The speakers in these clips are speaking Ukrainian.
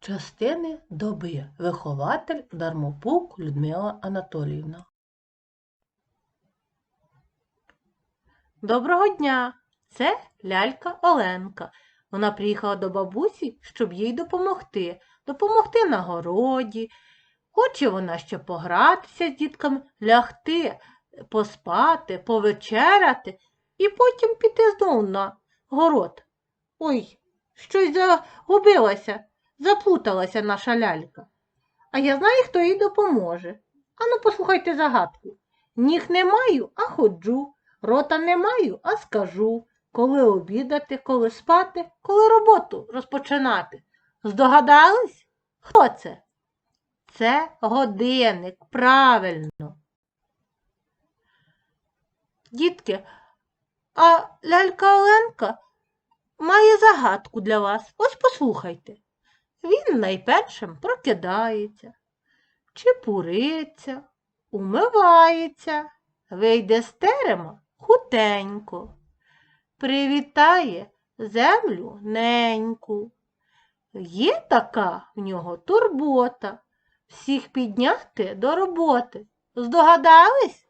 частини доби. Вихователь Дармопук Людмила Анатоліївна. Доброго дня! Це лялька Оленка. Вона приїхала до бабусі, щоб їй допомогти. Допомогти на городі. Хоче вона ще погратися з дітками, лягти, поспати, повечеряти і потім піти знову на город. Ой, щось загубилася, заплуталася наша лялька. А я знаю, хто їй допоможе. Ану, послухайте загадку. Ніг не маю, а ходжу. Рота не маю, а скажу. Коли обідати, коли спати, коли роботу розпочинати. Здогадались? Хто це? Це годинник, правильно. Дітки, а лялька Оленка має загадку для вас. Ось послухайте. Він найпершим прокидається, чепуриться, умивається, вийде з терема хутенько, привітає землю неньку. Є така в нього турбота всіх підняти до роботи. Здогадались?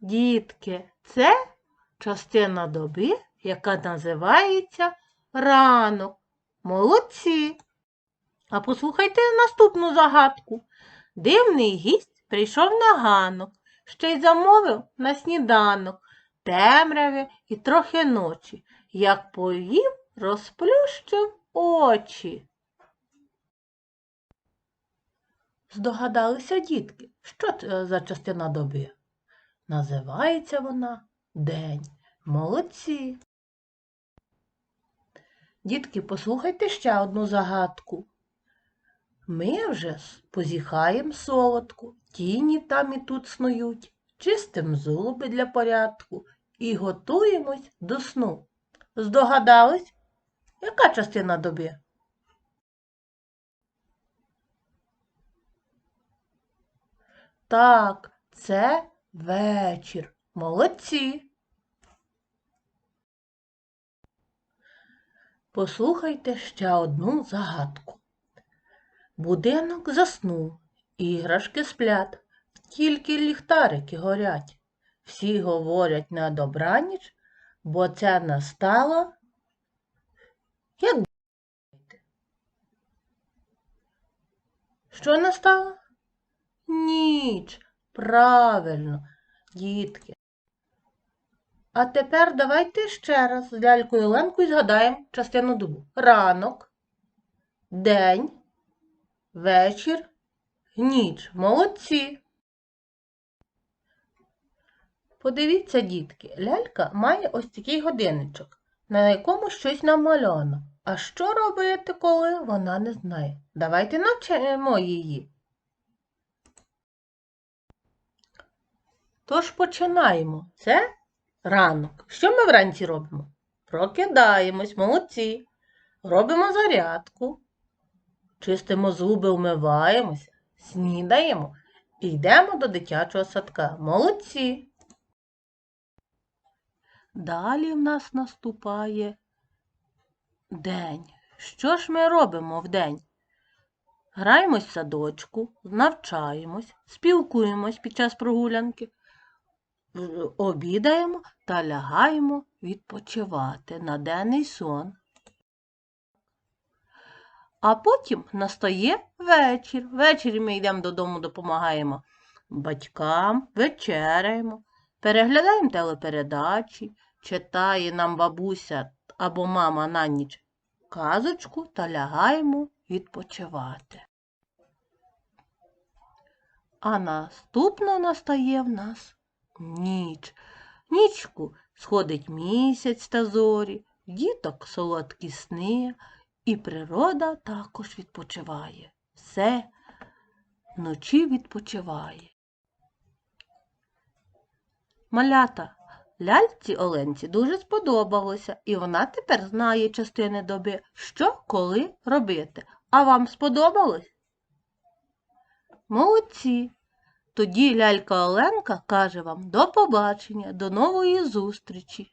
Дітки, це частина доби, яка називається ранок. Молодці. А послухайте наступну загадку. Дивний гість прийшов на ганок, ще й замовив на сніданок, темряві і трохи ночі. Як поїв, розплющив очі. Здогадалися дітки, що це за частина доби? Називається вона День. Молодці. Дітки, послухайте ще одну загадку. Ми вже позіхаєм солодку, тіні там і тут снують, чистим зуби для порядку і готуємось до сну. Здогадались? Яка частина доби? Так, це вечір. Молодці. Послухайте ще одну загадку. Будинок заснув, іграшки сплять, тільки ліхтарики горять. Всі говорять на добраніч, бо це настала. Як думаєте? Що настало? Ніч. Правильно, дітки. А тепер давайте ще раз з лялькою Оленкою згадаємо частину добу. Ранок, день, вечір, ніч. Молодці. Подивіться, дітки, лялька має ось такий годинничок, на якому щось намальовано. А що робити, коли вона не знає? Давайте навчимо її. Тож починаємо. Це ранок. Що ми вранці робимо? Прокидаємось, молодці. Робимо зарядку. Чистимо зуби, вмиваємося, снідаємо і йдемо до дитячого садка. Молодці. Далі в нас наступає день. Що ж ми робимо в день? Граємось в садочку, навчаємось, спілкуємось під час прогулянки, обідаємо та лягаємо відпочивати на денний сон. А потім настає вечір. Ввечері ми йдемо додому, допомагаємо батькам, вечеряємо, переглядаємо телепередачі, читає нам бабуся або мама на ніч казочку та лягаємо відпочивати. А наступна настає в нас ніч. Нічку сходить місяць та зорі, діток солодкі сни, і природа також відпочиває. Все вночі відпочиває. Малята, ляльці Оленці дуже сподобалося, і вона тепер знає частини доби, що коли робити. А вам сподобалось? Молодці! Тоді лялька Оленка каже вам до побачення, до нової зустрічі.